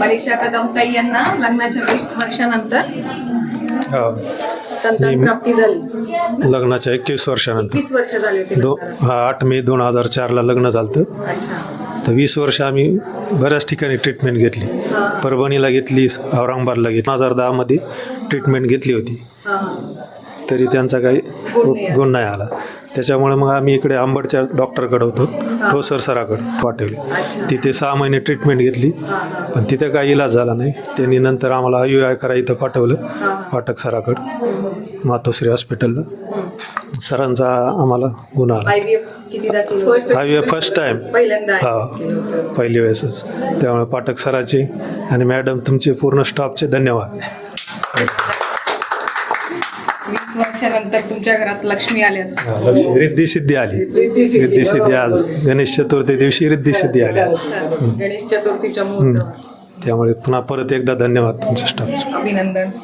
परीक्षा कदमताई यांना लग्नाच्या वीस वर्षानंतर संतान प्राप्ती झाली. लग्नाच्या एकवीस वर्षानंतर. एकवीस वर्ष झाली होती दो. हा आठ मे दोन हजार चारला लग्न झालं अच्छा. तर वीस वर्ष आम्ही बऱ्याच ठिकाणी ट्रीटमेंट घेतली. परभणीला घेतली औरंगाबादला घेतली. दोन हजार दहामध्ये ट्रीटमेंट घेतली होती. तरी त्यांचा काही गुण नाही आला. त्याच्यामुळे मग आम्ही इकडे आंबडच्या डॉक्टरकडे होतो. ठोसर सराकडे पाठवले. तिथे सहा महिने ट्रीटमेंट घेतली. हा हा पण तिथे काही इलाज झाला नाही. त्यांनी नंतर आम्हाला यू आय करा इथं पाठवलं. पाठक सराकडं. मातोश्री हॉस्पिटलला. सरांचा आम्हाला गुण आला. I V F? हा फर्स्ट टाईम पहिल्यांदा हा. पहिली वेळेसच. त्यामुळे पाठक सराचे आणि मॅडम तुमचे पूर्ण स्टाफचे धन्यवाद. वीस वर्षानंतर तुमच्या घरात लक्ष्मी आल्या. रिद्धी सिद्धी आली. रिद्धी सिद्धी. आज गणेश चतुर्थी दिवशी रिद्धी सिद्धी आली गणेश चतुर्थीच्या मुहूर्तावर. त्यामुळे पुन्हा परत एकदा धन्यवाद तुमच्या स्टाफचे अभिनंदन.